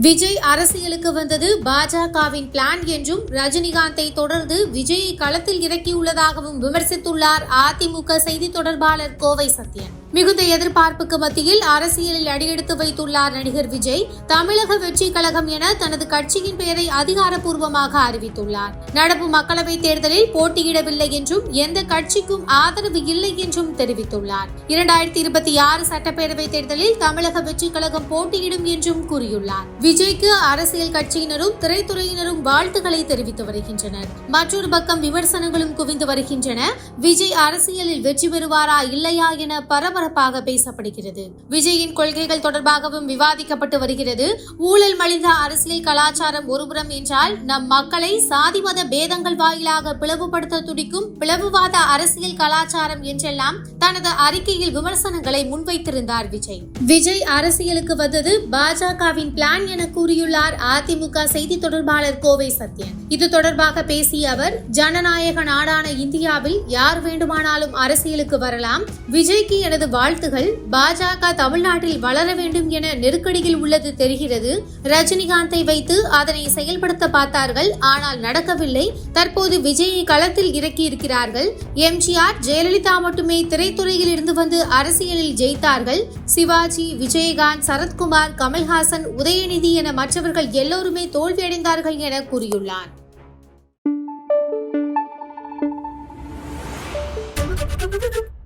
விஜய் அரசியலுக்கு வந்தது பாஜகவின் பிளான் என்றும் ரஜினிகாந்தை தொடர்ந்து விஜயை களத்தில் இறக்கியுள்ளதாகவும் விமர்சித்துள்ளார் அதிமுக செய்தி தொடர்பாளர் கோவை சத்யன். மிகுந்த எதிர்பார்ப்புக்கு மத்தியில் அரசியலில் அடியெடுத்து வைத்துள்ளார் நடிகர் விஜய். தமிழக வெற்றி கழகம் என தனது கட்சியின் பெயரை அதிகாரப்பூர்வமாக அறிவித்துள்ளார். நடப்பு மக்களவைத் தேர்தலில் போட்டியிடவில்லை என்றும் எந்த கட்சிக்கும் ஆதரவு இல்லை என்றும் தெரிவித்துள்ளார். இரண்டாயிரத்தி இருபத்தி ஆறு சட்டப்பேரவைத் தேர்தலில் தமிழக வெற்றி கழகம் போட்டியிடும் என்றும் கூறியுள்ளார். விஜய்க்கு அரசியல் கட்சியினரும் திரைத்துறையினரும் வாழ்த்துக்களை தெரிவித்து வருகின்றனர். மற்றொரு பக்கம் விமர்சனங்களும் குவிந்து வருகின்றன. விஜய் அரசியலில் வெற்றி பெறுவாரா இல்லையா என பரபரப்பாக பேசப்படுகிறது. விஜயின் கொள்கைகள் தொடர்பாகவும் விவாதிக்கப்பட்டு வருகிறது. ஊழல் மலிந்த அரசியல் கலாச்சாரம் ஒருபுறம் என்றால் நம் மக்களை சாதி மத பேதங்கள் வாயிலாக பிளவுபடுத்த துடிக்கும் பிளவுவாத அரசியல் கலாச்சாரம் என்றெல்லாம் தனது அறிக்கையில் விமர்சனங்களை முன்வைத்திருந்தார் விஜய். விஜய் அரசியலுக்கு வந்தது பாஜகவின் பிளான் என கூறியுள்ளார் அதிமுக செய்தி தொடர்பாளர் கோவை சத்யன். இது தொடர்பாக பேசிய அவர் ஜனநாயக நாடான இந்தியாவில் யார் வேண்டுமானாலும் அரசியலுக்கு வரலாம். விஜய்க்கு எனது வாழ்த்துகள். பாஜக தமிழ்நாட்டில் வளர வேண்டும் என நெருக்கடியில் உள்ளது தெரிகிறது. ரஜினிகாந்தை வைத்து அதனை செயல்படுத்த பார்த்தார்கள். ஆனால் நடக்கவில்லை. தற்போது விஜயை களத்தில் இறக்கி இருக்கிறார்கள். எம்ஜிஆர் ஜெயலலிதா மட்டுமே திரைத்துறையில் இருந்து வந்து அரசியலில் ஜெயித்தார்கள். சிவாஜி விஜயகாந்த் சரத்குமார் கமல்ஹாசன் உதயநிதி என மற்றவர்கள் எல்லோருமே தோல்வியடைந்தார்கள் என கூறியுள்ளார். Thank you.